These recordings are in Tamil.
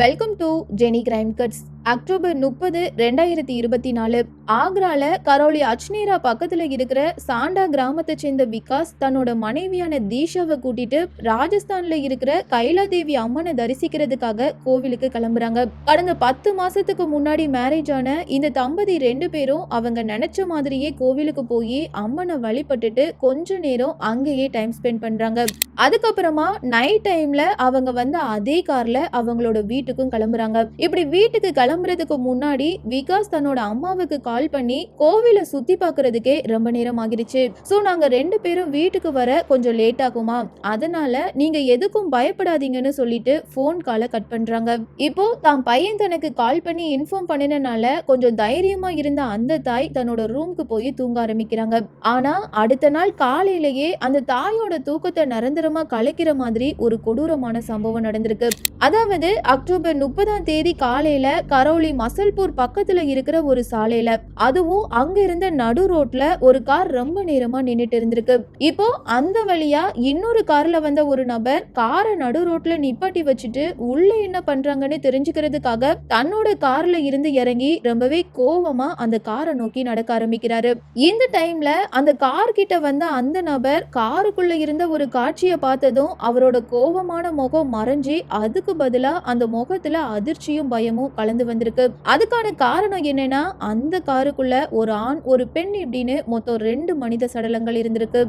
Welcome to Jenny crime cuts October முப்பது ரெண்டாயிரத்தி இருபத்தி நாலு. ஆக்ரால கரோலி அச்னீரா பக்கத்துல இருக்கிற சாண்டா கிராமத்தை சேர்ந்த விகாஸ் தன்னோட மனைவியான தீஷாவை கூட்டிட்டு ராஜஸ்தான்ல இருக்கிற கைலாதேவி அம்மனை தரிசிக்கிறதுக்காக கோவிலுக்கு கிளம்புறாங்க. கடந்த பத்து மாசத்துக்கு முன்னாடி மேரேஜ் ஆன இந்த தம்பதி ரெண்டு பேரும் அவங்க நினைச்ச மாதிரியே கோவிலுக்கு போய் அம்மனை வழிபட்டுட்டு கொஞ்ச நேரம் அங்கேயே டைம் ஸ்பெண்ட் பண்றாங்க. அதுக்கப்புறமா நைட் டைம்ல அவங்க வந்து அதே கார்ல அவங்களோட வீட்டுக்கும் கிளம்புறாங்க. இப்படி வீட்டுக்கு கிளம்புறதுக்கு முன்னாடி விகாஸ் தன்னோட அம்மாவுக்கு கால் பண்ணி கோவிலை சுத்தி பாக்குறதுக்கே ரொம்ப நேரம் ஆகிருச்சு சோ நாங்க ரெண்டு பேரும் வீட்டுக்கு வர கொஞ்சம் லேட் ஆகுமா? அதனால நீங்க எதுக்கும் பயப்படாதீங்கன்னு சொல்லிட்டு ஃபோன் காலை கட் பண்றாங்க. இப்போ தான் பையன் தனக்கு கால் பண்ணி இன்ஃபார்ம் பண்ணினனால கொஞ்சம் தைரியமா இருந்த அந்த தாய் தன்னோட ரூம்க்கு போய் தூங்க ஆரம்பிக்கிறாங்க. ஆனா அடுத்த நாள் காலையிலேயே அந்த தாயோட தூக்கத்தை நிரந்தரமா கலைக்கிற மாதிரி ஒரு கொடூரமான சம்பவம் நடந்திருக்கு. அதாவது அக்டோபர் முப்பதாம் தேதி காலையில கரோலி மசல்பூர் பக்கத்துல இருக்கிற ஒரு சாலையில அதுவும் அங்க இருந்த நடு ரோட்ல ஒரு கார் ரொம்ப நேரமா நின்னுட்டு இருந்திருக்கு. இப்போ அந்த வழியா இன்னொரு கார்ல வந்த ஒரு நபர் காரை நடு ரோட்ல நிப்பாட்டி வச்சுட்டு உள்ள என்ன பண்றாங்கன்னு தெரிஞ்சுக்கிறதுக்காக தன்னோட கார்ல இருந்து இறங்கி ரொம்பவே கோவமா அந்த காரை நோக்கி நடக்க ஆரம்பிக்கிறாரு. இந்த டைம்ல அந்த கார் கிட்ட வந்த அந்த நபர் காருக்குள்ள இருந்த ஒரு காட்சியை பார்த்ததும் அவரோட கோவமான முகம் மறைஞ்சி அதுக்கு பதிலா அந்த முகத்துல அதிர்ச்சியும் பயமும் கலந்து வந்திருக்கு. அதுக்கான காரணம் என்னன்னா அந்த காருக்குள்ள ஒரு ஆண் ஒரு பெண் இப்படின்னு மொத்தம் ரெண்டு மனித சடலங்கள் இருந்திருக்கு.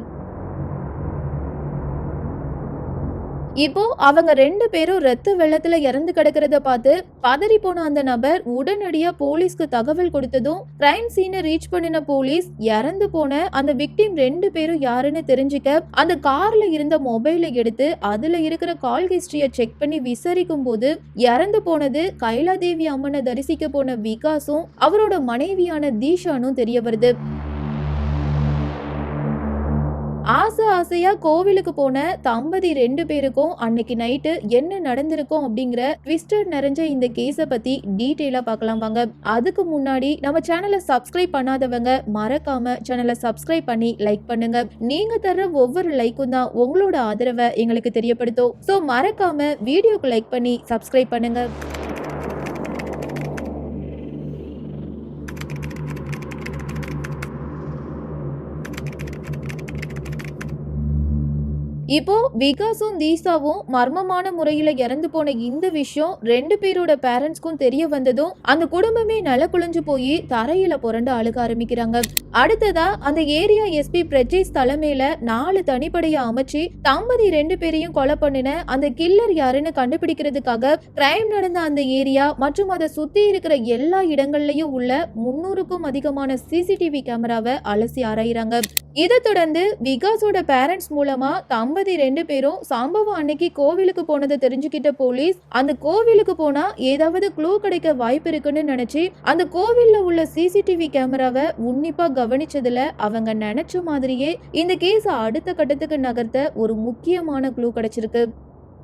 இப்போ அவங்க ரெண்டு பேரும் ரத்த வெள்ளத்துல இறந்து கிடக்கிறத பார்த்து பதறி போன அந்த நபர் உடனடியா போலீஸ்க்கு தகவல் கொடுத்ததும் கிரைம் சீனை ரீச் பண்ணின போலீஸ் இறந்து போன அந்த விக்டிம் ரெண்டு பேரும் யாருன்னு தெரிஞ்சுக்க அந்த கார்ல இருந்த மொபைலை எடுத்து அதுல இருக்கிற கால் ஹிஸ்டரிய செக் பண்ணி விசாரிக்கும் போது இறந்து போனது கைலாதேவி அம்மனை தரிசிக்க போன விகாஸும் அவரோட மனைவியான தீஷானும் தெரிய வருது. ஆசை ஆசையா கோவிலுக்கு போன தம்பதி ரெண்டு பேருக்கும் அன்னைக்கு நைட்டு என்ன நடந்திருக்கும் அப்படிங்கிற ட்விஸ்டர் நிறைஞ்ச இந்த கேஸை பத்தி டீட்டெயிலா பார்க்கலாம் வாங்க. அதுக்கு முன்னாடி நம்ம சேனலை சப்ஸ்கிரைப் பண்ணாதவங்க மறக்காம சேனலை சப்ஸ்கிரைப் பண்ணி லைக் பண்ணுங்க. நீங்க தர்ற ஒவ்வொரு லைக்கும் தான் உங்களோட ஆதரவை எங்களுக்கு தெரியப்படுத்தும். ஸோ மறக்காம வீடியோக்கு லைக் பண்ணி சப்ஸ்கிரைப் பண்ணுங்க. இப்போ விகாஸும் தீசாவும் மர்மமான முறையில இறந்து போன இந்த விஷயம் ரெண்டு பேரோட பேரண்ட்ஸ்க்கும் தெரிய வந்ததும் அந்த குடும்பமே நல குழஞ்சு போய் தரையில புரண்டு அழுக ஆரம்பிக்கிறாங்க. அடுத்ததா அந்த ஏரியா எஸ்பி பிரஜேஷ் தலைமையில நாலு தனிப்படையை அமைச்சு தம்பதி ரெண்டு பேரையும் கொலை பண்ணின அந்த கில்லர் யாருன்னு கண்டுபிடிக்கிறதுக்காக கிரைம் நடந்த அந்த ஏரியா மற்றும் அதை சுத்தி இருக்கிற எல்லா இடங்கள்லயும் உள்ள முன்னூறுக்கும் அதிகமான சிசிடிவி கேமராவை அலசி ஆராயிறாங்க. இதை தொடர்ந்து விகாஸோட பேரண்ட்ஸ் மூலமா தம்பதி ரெண்டு பேரும் சம்பவம் அன்னைக்கு கோவிலுக்கு போனதை தெரிஞ்சுக்கிட்ட போலீஸ் அந்த கோவிலுக்கு போனா ஏதாவது க்ளூ கிடைக்க வாய்ப்பு இருக்குன்னு நினைச்சு அந்த கோவில்ல உள்ள சிசிடிவி கேமராவை உன்னிப்பா கவனிச்சதுல அவங்க நினைச்ச மாதிரியே இந்த கேஸ் அடுத்த கட்டத்துக்கு நகர்த்த ஒரு முக்கியமான க்ளூ கிடைச்சிருக்கு.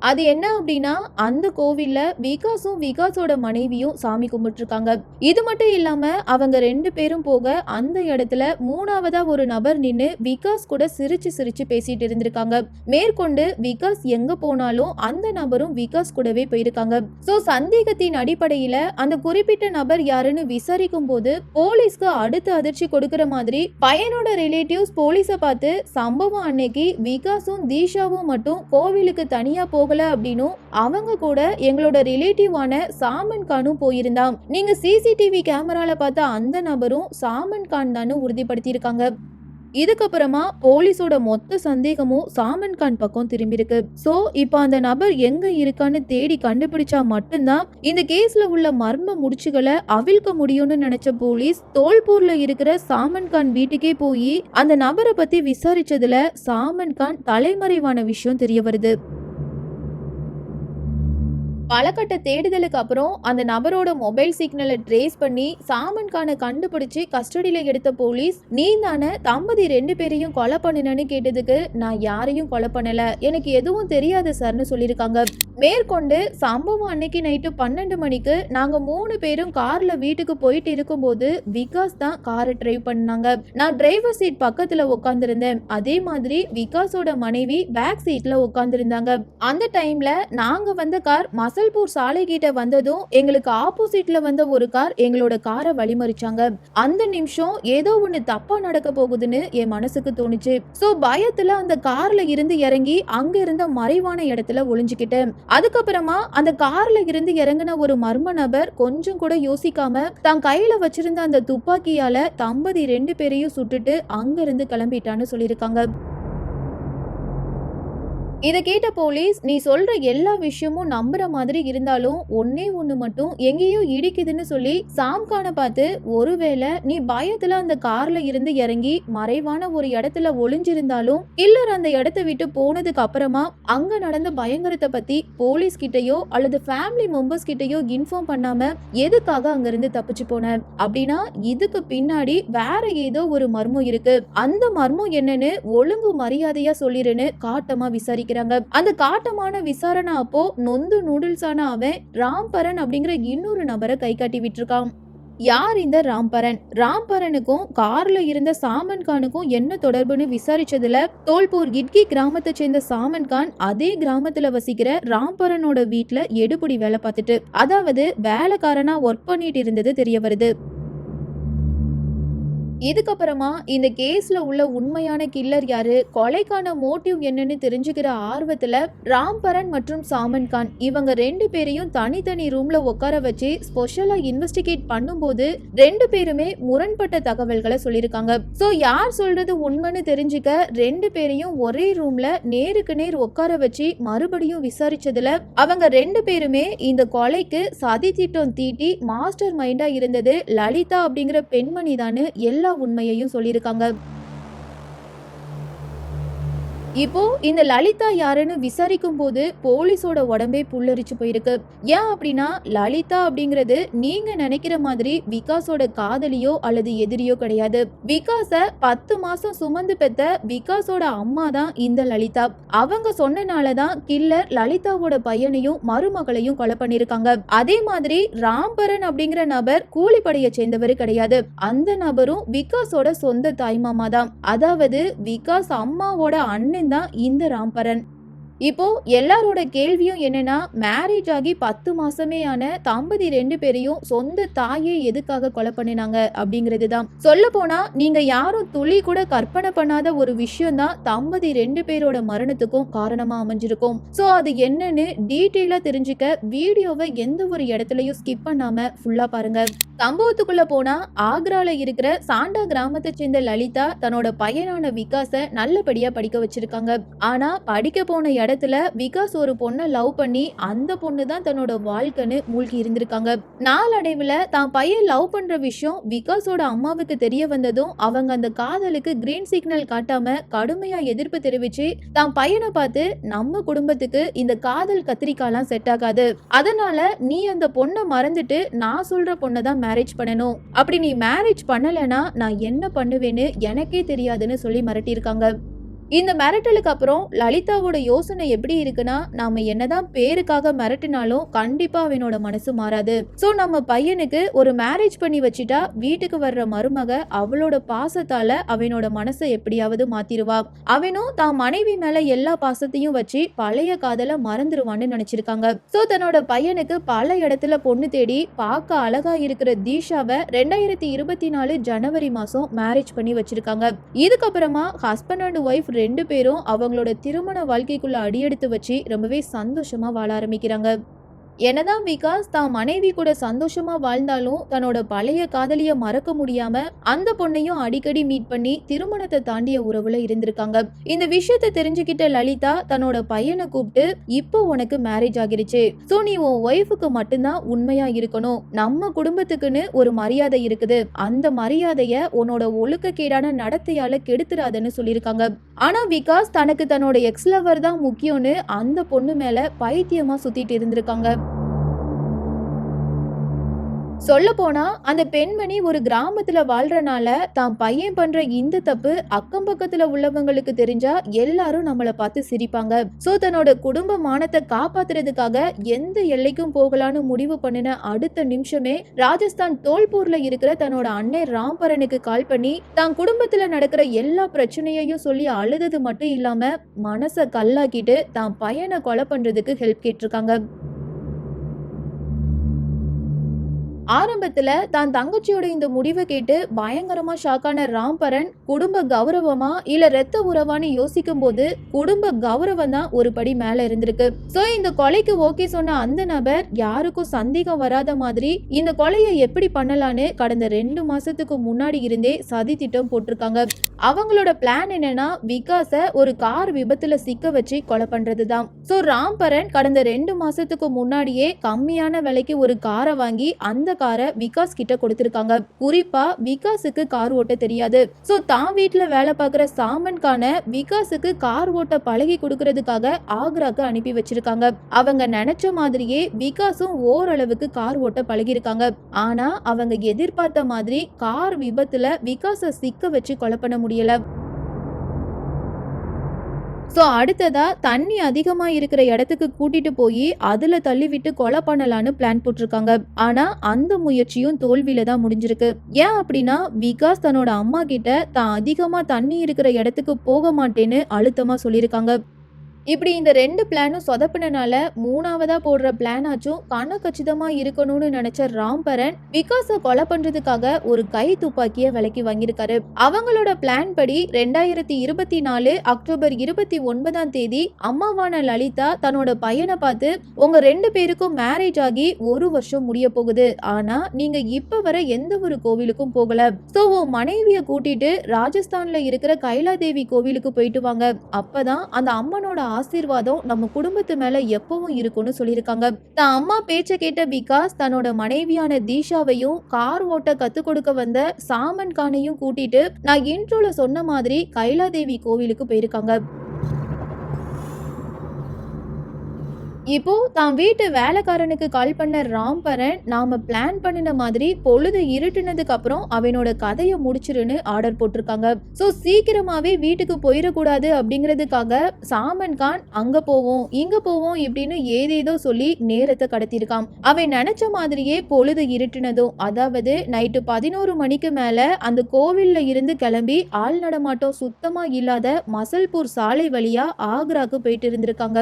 அது என்ன அப்படின்னா அந்த கோவில்ல விகாஸும் விகாஸோட மனைவியும் சாமி கும்பிட்டுருக்காங்க. இது மட்டும் இல்லாம அவங்க ரெண்டு பேரும் போக அந்த இடத்துல மூணாவதா ஒரு நபர் நின்று விகாஸ் கூட சிரிச்சு சிரிச்சு பேசிட்டு இருந்திருக்காங்க. மேற்கொண்டு விகாஸ் எங்க போனாலும் அந்த நபரும் விகாஸ் கூடவே போயிருக்காங்க. சோ சந்தேகத்தின் அடிப்படையில அந்த குறிப்பிட்ட நபர் யாருன்னு விசாரிக்கும் போது போலீஸ்க்கு அடுத்து அதிர்ச்சி கொடுக்கிற மாதிரி பையனோட ரிலேட்டிவ்ஸ் போலீஸை பார்த்து சம்பவம் அன்னைக்கு விகாஸும் தீஷாவும் மட்டும் கோவிலுக்கு தனியா போகல அப்படின்னும் அவங்க கூட எங்களோட ரிலேட்டிவான சாமன் கானும் போயிருந்தான். நீங்க சிசிடிவி கேமரால பார்த்த அந்த நபரும் சாமன் கான் தானு உறுதிப்படுத்தியிருக்காங்க. இதுக்கப்புறமா போலீஸோட மொத்த சந்தேகமும் சாமன் கான் பக்கம் திரும்பியிருக்கு. சோ இப்போ அந்த நபர் எங்க இருக்கான்னு தேடி கண்டுபிடிச்சா மட்டும்தான் இந்த கேஸ்ல உள்ள மர்ம முடிச்சுகளை அவிழ்க்க முடியும்னு நினைச்ச போலீஸ் தோல்பூர்ல இருக்கிற சாமன் கான் வீட்டுக்கே போய் அந்த நபரை பத்தி விசாரிச்சதுல சாமன் கான் தலைமறைவான விஷயம் தெரிய வருது. பலகட்ட தேடுதலுக்கு அப்புறம் அந்த நபரோட மொபைல் சிக்னலை ட்ரேஸ் பண்ணி சாமன் கானை கண்டுபிடிச்சு கஸ்டடியில எடுத்த போலீஸ் நீ தானே தம்பதி ரெண்டு பேரையும் கொலை பண்ணினன்னு கேட்டதுக்கு நான் யாரையும் கொலை பண்ணல. எனக்கு எதுவும் தெரியாது சார்னு சொல்லியிருக்காங்க. மேற்கொண்டு சம்பவம் அன்னைக்கு நைட்டு பன்னெண்டு மணிக்கு நாங்கள் மூணு பேரும் காரில் வீட்டுக்கு போயிட்டு இருக்கும்போது விகாஸ் தான் காரை டிரைவ் பண்ணாங்க. நான் டிரைவர் சீட் பக்கத்தில் உட்காந்துருந்தேன் அதே மாதிரி விகாஸோட மனைவி பேக் சீட்டில் உட்காந்துருந்தாங்க அந்த டைமில் நாங்கள் வந்த கார் மசல்பூர் சாலை கிட்ட வந்ததும் எங்களுக்கு ஆப்போசிட்ல வந்த ஒரு கார் எங்களோட காரை வழிமறிச்சாங்க. அந்த நிமிஷம் ஏதோ ஒன்று தப்பா நடக்க போகுதுன்னு என் மனசுக்கு தோணுச்சு. ஸோ பயத்துல அந்த கார்ல இருந்து இறங்கி அங்க இருந்த மறைவான இடத்துல ஒளிஞ்சுக்கிட்டேன். அதுக்கப்புறமா அந்த கார்ல இருந்து இறங்கின ஒரு மர்ம நபர் கொஞ்சம் கூட யோசிக்காம தான் கையில வச்சிருந்த அந்த துப்பாக்கியால தம்பதி ரெண்டு பேரையும் சுட்டுட்டு அங்க இருந்து கிளம்பிட்டான்னு சொல்லியிருக்காங்க. இதை கேட்ட போலீஸ் நீ சொல்ற எல்லா விஷயமும் நம்புற மாதிரி இருந்தாலும் ஒன்னே ஒன்று மட்டும் எங்கேயோ இடிக்குதுன்னு சொல்லி சாம்கான பார்த்து ஒருவேளை நீ பயத்துல அந்த கார்ல இருந்து இறங்கி மறைவான ஒரு இடத்துல ஒளிஞ்சிருந்தாலும் கில்லர் அந்த இடத்த விட்டு போனதுக்கு அப்புறமா அங்க நடந்த பயங்கரத்தை பத்தி போலீஸ் கிட்டயோ அல்லது ஃபேமிலி மெம்பர்ஸ் கிட்டயோ இன்ஃபார்ம் பண்ணாம எதுக்காக அங்கிருந்து தப்பிச்சு போன? அப்படின்னா இதுக்கு பின்னாடி வேற ஏதோ ஒரு மர்மம் இருக்கு. அந்த மர்மம் என்னன்னு ஒழுங்கு மரியாதையா சொல்லிருன்னு காட்டமா விசாரிக்கிறாங்க. அந்த காட்டமான விசாரணை அப்போ நொந்து நூடுல்ஸான அவன் ராம்பரன் அப்படிங்கிற இன்னொரு நபரை கை காட்டி விட்டுருக்கான். யார் இந்த ராம்பரன்? ராம்பரனுக்கும் கார்ல இருந்த சாமன் கானுக்கும் என்ன தொடர்புன்னு விசாரிச்சதுல தோல்பூர் கிட்கி கிராமத்தை சேர்ந்த சாமன் கான் அதே கிராமத்துல வசிக்கிற ராம்பரனோட வீட்டுல எடுபடி வேலை பார்த்துட்டு அதாவது வேலைக்காரனா ஒர்க் பண்ணிட்டு இருந்தது தெரிய வருது. இதுக்கப்புறமா இந்த கேஸ்ல உள்ள உண்மையான கில்லர் யாரு? கொலைக்கான மோட்டிவ் என்னன்னு தெரிஞ்சுக்கிற ஆர்வத்துல ராம்பரன் மற்றும் சாமன் கான். இவங்க ரெண்டு பேரையும் தனித்தனி ரூம்ல உட்கார வச்சு ஸ்பெஷலா இன்வெஸ்டிகேட் பண்ணும்போது ரெண்டு பேருமே முரண்பட்ட தகவல்களை சொல்லியிருக்காங்க. சோ யார் சொல்றது உண்மைன்னு தெரிஞ்சுக்க ரெண்டு பேரையும் ஒரே ரூம்ல நேருக்கு நேர் உட்கார வச்சு மறுபடியும் விசாரிச்சதுல அவங்க ரெண்டு பேருமே இந்த கொலைக்கு சதி திட்டம் தீட்டி மாஸ்டர் மைண்டா இருந்தது லலிதா அப்படிங்கிற பெண்மணி எல்லா உண்மையையும் சொல்லியிருக்காங்க. இப்போ இந்த லலிதா யாருன்னு விசாரிக்கும் போது போலீஸோட உடம்பே புல்லரிச்சு போயிருக்கு. ஏன் அப்படின்னா லலிதா அப்படிங்கிறது நீங்க நினைக்கிற மாதிரி விகாஸோட காதலியோ அல்லது எதிரியோ கிடையாது. விகாஸ பத்து மாசம் சுமந்து பெத்த விகாஸோட அம்மா தான் இந்த லலிதா. அவங்க சொன்னனாலதான் கில்லர் லலிதாவோட பையனையும் மருமகளையும் கொலை பண்ணிருக்காங்க அதே மாதிரி ராம்பரன் அப்படிங்கிற நபர் கூலிப்படையை சேர்ந்தவர் கிடையாது. அந்த நபரும் விகாஸோட சொந்த தாய்மாமா தான். அதாவது விகாஸ் அம்மாவோட அண்ணன் தான் இந்த ராம்பரன். இப்போ எல்லாரோட கேள்வியும் என்னன்னா மேரேஜ் ஆகி பத்து மாசமே ஆன தம்பதி ரெண்டு பேரையும் சொந்த தாயே எதுக்காக கொலை பண்ணினாங்க அப்படிங்கிறது தான். சொல்ல போனா நீங்க யாரும் துளி கூட கற்பனை பண்ணாத ஒரு விஷயம் தான் தம்பதி ரெண்டு பேரோட மரணத்துக்கும் காரணமா அமைஞ்சிருக்கும். சோ அது என்னன்னு டீட்டெயிலா தெரிஞ்சுக்க வீடியோவை எந்த ஒரு இடத்துலயும் ஸ்கிப் பண்ணாம ஃபுல்லா பாருங்க. சம்பவத்துக்குள்ள போனா ஆக்ரால இருக்கிற சாண்டா கிராமத்தை சேர்ந்த லலிதா தன்னோட பையனான விகாஸ நல்லபடியா படிக்க வச்சிருக்காங்க. ஆனா படிக்க போன இடத்துல விகாஸ் ஒரு பொண்ணை லவ் பண்ணி அந்த பொண்ணு தான் தன்னோட வாழ்க்கைன்னு மூழ்கி இருந்திருக்காங்க. நாளடைவில் தான் பையன் லவ் பண்ணுற விஷயம் விகாஸோட அம்மாவுக்கு தெரிய வந்ததும் அவங்க அந்த காதலுக்கு கிரீன் சிக்னல் காட்டாம கடுமையா எதிர்ப்பு தெரிவிச்சு தான் பையனை பார்த்து நம்ம குடும்பத்துக்கு இந்த காதல் கத்திரிக்காலாம் செட் ஆகாது. அதனால நீ அந்த பொண்ணை மறந்துட்டு நான் சொல்ற பொண்ணை தான் மேரேஜ் பண்ணணும். அப்படி நீ மேரேஜ் பண்ணலைன்னா நான் என்ன பண்ணுவேன்னு எனக்கே தெரியாதுன்னு சொல்லி மிரட்டியிருக்காங்க. இந்த மிரட்டலுக்கு அப்புறம் லலிதாவோட யோசனை எப்படி இருக்குன்னா நாம என்னதான் பேருக்காக மிரட்டினாலும் கண்டிப்பா அவனோட மனசு மாறாது. சோ நம்ம பையனுக்கு ஒரு மேரேஜ் பண்ணி வச்சுட்டா வீட்டுக்கு வர்ற மருமக அவளோட பாசத்தால அவனோட மனசை எப்படியாவது மாத்திருவா. அவனும் தான் மனைவி மேல எல்லா பாசத்தையும் வச்சு பழைய காதல மறந்துருவான்னு நினைச்சிருக்காங்க. சோ தன்னோட பையனுக்கு பல இடத்துல பொண்ணு தேடி பார்க்க அழகா இருக்கிற தீஷாவை ரெண்டாயிரத்தி இருபத்தி நாலு ஜனவரி மாசம் மேரேஜ் பண்ணி வச்சிருக்காங்க. இதுக்கப்புறமா ஹஸ்பண்ட் அண்ட் ஒய்ஃப் ரெண்டு பேரும் அவங்களோட திருமண வாழ்க்கைக்குள்ள அடியெடுத்து வச்சு ரொம்பவே சந்தோஷமா வாழ ஆரம்பிக்கிறாங்க. என்னதான் விகாஸ் தான் மனைவி கூட சந்தோஷமா வாழ்ந்தாலும் தன்னோட பழைய காதலிய மறக்க முடியாம அந்த பொண்ணையும் அடிக்கடி மீட் பண்ணி திருமணத்தை தாண்டிய உறவுல இருந்திருக்காங்க. இந்த விஷயத்தை தெரிஞ்சுக்கிட்ட லலிதா தன்னோட பையனை கூப்பிட்டு இப்போ உனக்கு மேரேஜ் ஆகிருச்சு. சோ நீ உன் ஒய்ஃபுக்கு மட்டும்தான் உண்மையா இருக்கணும். நம்ம குடும்பத்துக்குன்னு ஒரு மரியாதை இருக்குது. அந்த மரியாதைய உன்னோட ஒழுக்கக்கேடான நடத்தையால கெடுத்துறாதன்னு சொல்லியிருக்காங்க. ஆனா விகாஸ் தனக்கு தன்னோட எக்ஸ் லவர் தான் முக்கியம்னு அந்த பொண்ணு மேல பைத்தியமா சுத்திட்டு இருந்திருக்காங்க. சொல்ல போனா அந்த பெண்மணி ஒரு கிராமத்துல வாழ்றனால தான் பையன் பண்ற இந்த தப்பு அக்கம் பக்கத்துல உள்ளவங்களுக்கு தெரிஞ்சா எல்லாரும் நம்மள பார்த்து சிரிப்பாங்க. சோ தன்னோட குடும்ப மானத்தை காப்பாத்துறதுக்காக எந்த எல்லைக்கும் போகலான்னு முடிவு பண்ணின அடுத்த நிமிஷமே ராஜஸ்தான் தோல்பூர்ல இருக்கிற தன்னோட அண்ணன் ராம்பரனுக்கு கால் பண்ணி தான் குடும்பத்துல நடக்கிற எல்லா பிரச்சனையையும் சொல்லி அழுதது மட்டும் இல்லாம மனச கல்லாக்கிட்டு தான் பையனை கொலை பண்றதுக்கு ஹெல்ப் கேட்டிருக்காங்க. ஆரம்பத்துல தான் தங்கச்சியோட இந்த முடிவை கேட்டு பயங்கரமா ஷாக்கான ராம்பரன் குடும்ப கௌரவமா இல்ல ரத்த உறவான்னு யோசிக்கும் போது குடும்ப கௌரவம் தான் ஒரு படி மேல இருந்திருக்கு. சோ இந்த கொலைக்கு ஓகே சொன்ன அந்த நபர் யாருக்கும் சந்தேகம் வராத மாதிரி இந்த கொலையை எப்படி பண்ணலான்னு கடந்த ரெண்டு மாசத்துக்கு முன்னாடி இருந்தே சதி திட்டம் போட்டிருக்காங்க. அவங்களோட பிளான் என்னன்னா விகாச ஒரு கார் விபத்துல சிக்க வச்சு கொலை பண்றதுதான். சோ ராம்பரன் கடந்த ரெண்டு மாசத்துக்கு முன்னாடியே கம்மியான விலைக்கு ஒரு காரை வாங்கி அந்த காரை விகாஸ் கிட்ட கொடுத்திருக்காங்க. குறிப்பா விகாஸுக்கு கார் ஓட்ட தெரியாது. சோ தான் வீட்டில் வேலை பார்க்குற சாமன்கான விகாஸுக்கு கார் ஓட்ட பழகி கொடுக்கறதுக்காக ஆக்ராக்கு அனுப்பி வச்சிருக்காங்க. அவங்க நினைச்ச மாதிரியே விகாஸும் ஓரளவுக்கு கார் ஓட்ட பழகிருக்காங்க ஆனா அவங்க எதிர்பார்த்த மாதிரி கார் விபத்துல விகாஸ சிக்க வச்சு கொலை பண்ண முடியல. ஸோ அடுத்ததாக தண்ணி அதிகமாக இருக்கிற இடத்துக்கு கூட்டிட்டு போய் அதில் தள்ளி விட்டு கொலை பண்ணலான்னு பிளான் போட்டிருக்காங்க. ஆனால் அந்த முயற்சியும் தோல்வியில் தான் முடிஞ்சிருக்கு. ஏன் அப்படின்னா விகாஸ் தன்னோட அம்மா கிட்ட தான் அதிகமாக தண்ணி இருக்கிற இடத்துக்கு போக மாட்டேன்னு அழுத்தமாக சொல்லியிருக்காங்க. இப்படி இந்த ரெண்டு பிளானும் சொதப்பினால மூணாவதா போடுற பிளானாச்சும் கணக்கச்சிதமாக இருக்கணும்னு நினைச்ச ராம்பரன் விகாஸை கொலை பண்றதுக்காக ஒரு கை துப்பாக்கிய விலைக்கு வாங்கியிருக்காரு. அவங்களோட பிளான் படி ரெண்டாயிரத்தி இருபத்தி நாலு அக்டோபர் இருபத்தி ஒன்பதாம் தேதி அம்மாவான லலிதா தன்னோட பையனை பார்த்து உங்க ரெண்டு பேருக்கும் மேரேஜ் ஆகி ஒரு வருஷம் முடிய போகுது. ஆனா நீங்க இப்ப வர எந்த ஒரு கோவிலுக்கும் போகல. சோ உன் மனைவிய கூட்டிட்டு ராஜஸ்தான்ல இருக்கிற கைலாதேவி கோவிலுக்கு போயிட்டு வாங்க. அப்பதான் அந்த அம்மனோட ஆசீர்வாதம் நம்ம குடும்பத்து மேல எப்பவும் இருக்கும்னு சொல்லியிருக்காங்க. தான் அம்மா பேச்ச கேட்ட விகாஸ் தன்னோட மனைவியான தீஷாவையும் கார் ஓட்ட கத்து கொடுக்க வந்த சாமன் கானையும் கூட்டிட்டு நான் இன்ட்ரோல சொன்ன மாதிரி கைலாதேவி கோவிலுக்கு போயிருக்காங்க. இப்போ தான் வீட்டு வேலைக்காரனுக்கு கால் பண்ண ராம்பரன் நாம பிளான் பண்ணின மாதிரி பொழுது இருட்டுனதுக்கு அப்புறம் அவனோட கதையை முடிச்சிருன்னு ஆர்டர் போட்டிருக்காங்க. ஸோ சீக்கிரமாவே வீட்டுக்கு போயிடக்கூடாது அப்படிங்கிறதுக்காக சாமன் கான் அங்க போவோம் இங்க போவோம் இப்படின்னு ஏதேதோ சொல்லி நேரத்தை கடத்தியிருக்கான். அவன் நினைச்ச மாதிரியே பொழுது இருட்டுனதும் அதாவது நைட்டு பதினோரு மணிக்கு மேல அந்த கோவில்ல இருந்து கிளம்பி ஆள் நடமாட்டம் சுத்தமா இல்லாத மசல்பூர் சாலை வழியா ஆக்ராக்கு போயிட்டு இருந்திருக்காங்க.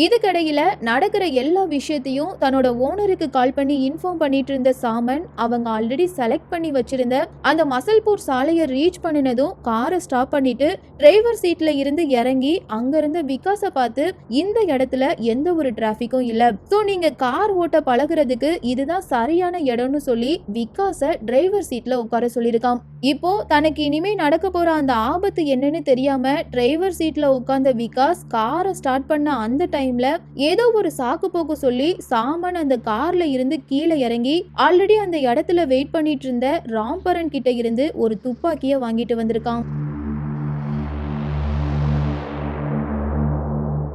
இதுக்கிடையில நடக்கிற எல்லா விஷயத்தையும் தன்னோட ஓனருக்கு கால் பண்ணி இன்ஃபார்ம் பண்ணிட்டு இருந்த சாமன் அவங்க ஆல்ரெடி செலக்ட் பண்ணி வச்சிருந்த அந்த மசல்பூர் சாலையை ரீச் பண்ணினதும் காரை ஸ்டாப் பண்ணிட்டு டிரைவர் சீட்ல இருந்து இறங்கி அங்க இருந்த விகாஸை பார்த்து இந்த இடத்துல எந்த ஒரு டிராஃபிக்கும் இல்ல. ஸோ நீங்க கார் ஓட்ட பழகுறதுக்கு இதுதான் சரியான இடம்னு சொல்லி விகாஸை டிரைவர் சீட்ல உட்கார சொல்லியிருக்கான் இப்போ தனக்கு இனிமே நடக்க போற அந்த ஆபத்து என்னன்னு தெரியாம டிரைவர் சீட்ல உட்கார்ந்த விகாஸ் காரை ஸ்டார்ட் பண்ண அந்த டைம்ல ஏதோ ஒரு சாக்கு போக்கு சொல்லி சாமன் அந்த கார்ல இருந்து கீழே இறங்கி ஆல்ரெடி அந்த இடத்துல வெயிட் பண்ணிட்டு இருந்த ராம்பரன் கிட்ட இருந்து ஒரு துப்பாக்கிய வாங்கிட்டு வந்திருக்கான்.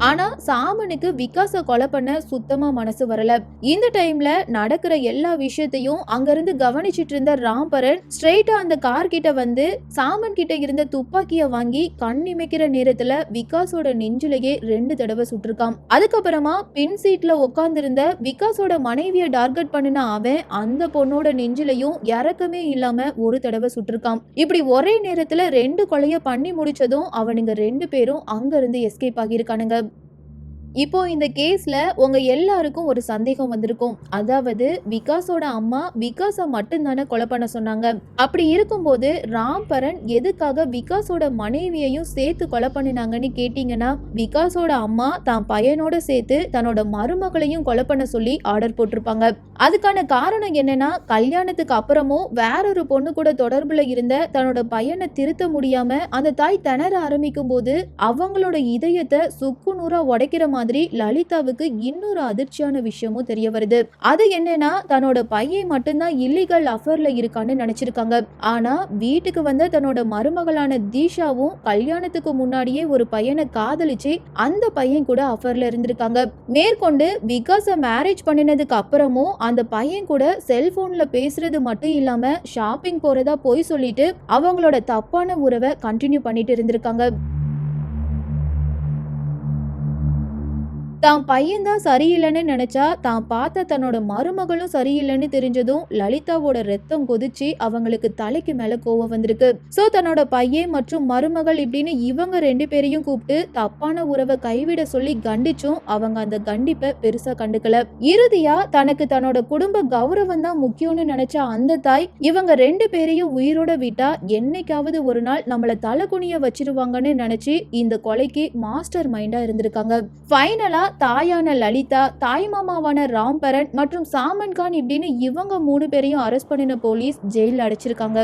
ஆனா சாமனுக்கு விகாச கொலை பண்ண சுத்தமா மனசு வரல. இந்த டைம்ல நடக்கிற எல்லா விஷயத்தையும் அங்கிருந்து கவனிச்சிட்டு இருந்த ராம்பரன் ஸ்ட்ரெயிட்டா அந்த கார் கிட்ட வந்து சாமன் கிட்ட இருந்த துப்பாக்கிய வாங்கி கண் இமைக்கிற நேரத்துல விகாஸோட நெஞ்சிலேயே ரெண்டு தடவை சுட்டிருக்கான். அதுக்கப்புறமா பின் சீட்ல உட்கார்ந்திருந்த விகாஸோட மனைவிய டார்கெட் பண்ணின அவன் அந்த பொண்ணோட நெஞ்சிலையும் இறக்கமே இல்லாம ஒரு தடவை சுட்டிருக்கான். இப்படி ஒரே நேரத்துல ரெண்டு கொலைய பண்ணி முடிச்சதும் அவனுங்க ரெண்டு பேரும் அங்கிருந்து எஸ்கேப் ஆகியிருக்கானுங்க. இப்போ இந்த கேஸில் உங்கள் எல்லாருக்கும் ஒரு சந்தேகம் வந்திருக்கும். அதாவது விகாஸோட அம்மா விகாஸை மட்டும்தானே கொலை பண்ண சொன்னாங்க. அப்படி இருக்கும்போது ராம்பரன் எதுக்காக விகாஸோட மனைவியையும் சேர்த்து கொலை பண்ணினாங்கன்னு கேட்டிங்கன்னா விகாஸோட அம்மா தான் பையனோட சேர்த்து தன்னோட மருமகளையும் கொலை பண்ண சொல்லி ஆர்டர் போட்டிருப்பாங்க. அதுக்கான காரணம் என்னன்னா கல்யாணத்துக்கு அப்புறமும் வேறொரு பொண்ணு கூட தொடர்புல இருந்த தன்னோட பையனை திருத்த முடியாம அந்த தாய் திணற ஆரம்பிக்கும் போது அவங்களோட இதயத்தை சுக்குநூறாக உடைக்கிற மாதிரி லலிதாவுக்கு இன்னொரு அதிர்ச்சியான விஷயமும் தெரிய வருது. அது என்னன்னா தன்னோட பையன் மட்டும்தான் இல்லீகல் அஃபர்ல இருக்கான்னு நினைச்சிருக்காங்க. ஆனா வீட்டுக்கு வந்த தன்னோட மருமகளான தீஷாவும் கல்யாணத்துக்கு முன்னாடியே ஒரு பையனை காதலிச்சு அந்த பையன் கூட அஃபர்ல இருந்திருக்காங்க. மேற்கொண்டு விகாஸ மேரேஜ் பண்ணினதுக்கு அப்புறமும் அந்த பையன் கூட செல்போன்ல பேசுறது மட்டும் இல்லாம ஷாப்பிங் போறதா போய் சொல்லிட்டு அவங்களோட தப்பான உறவை கண்டினியூ பண்ணிட்டு இருந்திருக்காங்க. தான் பையன் தான் சரியில்லைன்னு நினைச்சா தான் பார்த்த தன்னோட மருமகளும் சரியில்லைன்னு தெரிஞ்சதும் லலிதாவோட ரத்தம் கொதிச்சு அவங்களுக்கு தலைக்கு மேல கோவம் வந்திருக்கு. சோ தன்னோட பையன் மற்றும் மருமகள் இப்படின்னு இவங்க ரெண்டு பேரையும் கூப்பிட்டு தப்பான உறவை கைவிட சொல்லி கண்டிச்சும் அவங்க அந்த கண்டிப்பை பெருசா கண்டுக்கல. இறுதியா தனக்கு தன்னோட குடும்ப கௌரவம் தான் முக்கியம்னு நினைச்ச அந்த தாய் இவங்க ரெண்டு பேரையும் உயிரோட விட்டா என்னைக்காவது ஒரு நாள் நம்மள தலை குனிய வச்சிருவாங்கன்னு நினைச்சு இந்த கொலைக்கு மாஸ்டர் மைண்டா இருந்திருக்காங்க. ஃபைனலா தாயான லலிதா தாய் மாமாவான ராம்பரன் மற்றும் சாமன் கான் இப்படின்னு இவங்க மூணு பேரையும் அரெஸ்ட் பண்ணின போலீஸ் ஜெயிலில் அடைச்சிருக்காங்க.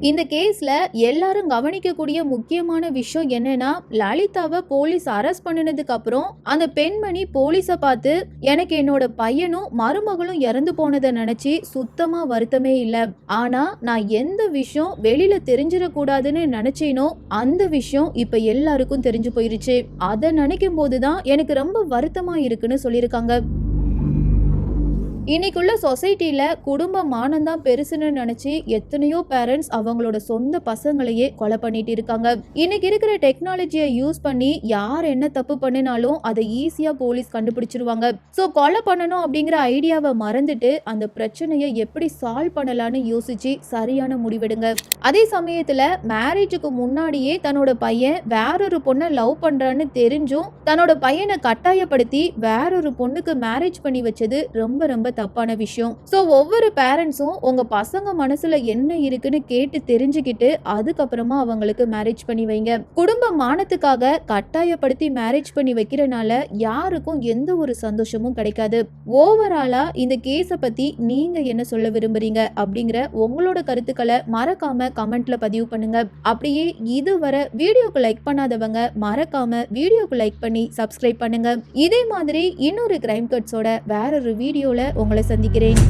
இந்த கேஸில் எல்லாரும் கவனிக்கக்கூடிய முக்கியமான விஷயம் என்னன்னா லலிதாவை போலீஸ் அரெஸ்ட் பண்ணினதுக்கு அப்புறம் அந்த பெண்மணி போலீஸை பார்த்து எனக்கு என்னோட பையனும் மருமகளும் இறந்து போனதை நினைச்சு சுத்தமா வருத்தமே இல்லை. ஆனா நான் எந்த விஷயம் வெளியில தெரிஞ்சிடக்கூடாதுன்னு நினைச்சேனோ அந்த விஷயம் இப்ப எல்லாருக்கும் தெரிஞ்சு போயிருச்சு. அதை நினைக்கும் போதுதான் எனக்கு ரொம்ப வருத்தமா இருக்குன்னு சொல்லியிருக்காங்க. இன்னைக்குள்ள சொசைட்டியில் குடும்ப மானந்தான் பெருசுன்னு நினச்சி எத்தனையோ பேரண்ட்ஸ் அவங்களோட சொந்த பசங்களையே கொலை பண்ணிட்டு இருக்காங்க. இன்னைக்கு இருக்கிற டெக்னாலஜியை யூஸ் பண்ணி யார் என்ன தப்பு பண்ணினாலும் அதை ஈஸியாக போலீஸ் கண்டுபிடிச்சிருவாங்க. ஸோ கொலை பண்ணணும் அப்படிங்கிற ஐடியாவை மறந்துட்டு அந்த பிரச்சனையை எப்படி சால்வ் பண்ணலான்னு யோசிச்சு சரியான முடிவெடுங்க. அதே சமயத்துல மேரேஜுக்கு முன்னாடியே தன்னோட பையன் வேறொரு பொண்ணை லவ் பண்றான்னு தெரிஞ்சும் தன்னோட பையனை கட்டாயப்படுத்தி வேறொரு பொண்ணுக்கு மேரேஜ் பண்ணி வச்சது ரொம்ப ரொம்ப தப்பான விஷயம். ஸோ ஒவ்வொரு பேரண்ட்ஸும் உங்க பசங்க மனசுல என்ன இருக்குன்னு கேட்டு தெரிஞ்சுக்கிட்டு அதுக்கப்புறமா அவங்களுக்கு மேரேஜ் பண்ணி வைங்க. குடும்ப மானத்துக்காக கட்டாயப்படுத்தி மேரேஜ் பண்ணி வைக்கிறனால யாருக்கும் எந்த ஒரு சந்தோஷமும் கிடைக்காது. ஓவராலா இந்த கேஸை பத்தி நீங்க என்ன சொல்ல விரும்புறீங்க அப்படிங்கிற உங்களோட கருத்துக்களை மறக்காம கமெண்ட்ல பதிவு பண்ணுங்க. அப்படியே இதுவரை வீடியோக்கு லைக் பண்ணாதவங்க மறக்காம வீடியோக்கு லைக் பண்ணி சப்ஸ்கிரைப் பண்ணுங்க. இதே மாதிரி இன்னொரு கிரைம் கட்ஸோட வேற ஒரு வீடியோல உங்களை சந்திக்கிறேன்.